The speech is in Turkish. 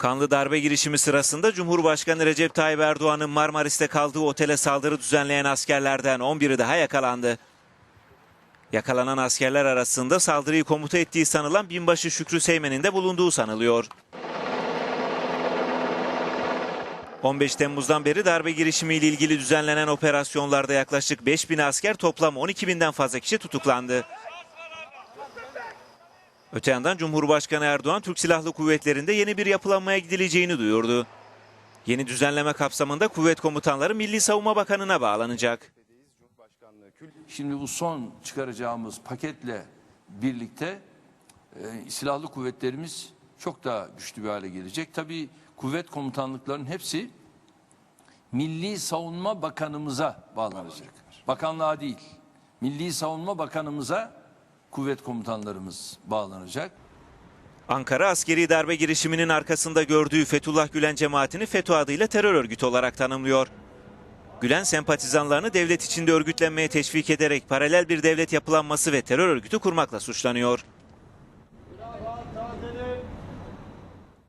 Kanlı darbe girişimi sırasında Cumhurbaşkanı Recep Tayyip Erdoğan'ın Marmaris'te kaldığı otele saldırı düzenleyen askerlerden 11'i daha yakalandı. Yakalanan askerler arasında saldırıyı komuta ettiği sanılan binbaşı Şükrü Seymen'in de bulunduğu sanılıyor. 15 Temmuz'dan beri darbe girişimiyle ilgili düzenlenen operasyonlarda yaklaşık 5 bin asker toplam 12 binden fazla kişi tutuklandı. Öte yandan Cumhurbaşkanı Erdoğan Türk Silahlı Kuvvetleri'nde yeni bir yapılanmaya gidileceğini duyurdu. Yeni düzenleme kapsamında kuvvet komutanları Milli Savunma Bakanı'na bağlanacak. Şimdi bu son çıkaracağımız paketle birlikte e, silahlı kuvvetlerimiz çok daha güçlü bir hale gelecek. Tabii kuvvet komutanlıklarının hepsi Milli Savunma Bakanımıza bağlanacak. Bakanlığa değil. Milli Savunma Bakanımıza kuvvet komutanlarımız bağlanacak. Ankara askeri darbe girişiminin arkasında gördüğü Fethullah Gülen cemaatini FETÖ adıyla terör örgütü olarak tanımlıyor. Gülen sempatizanlarını devlet içinde örgütlenmeye teşvik ederek paralel bir devlet yapılanması ve terör örgütü kurmakla suçlanıyor.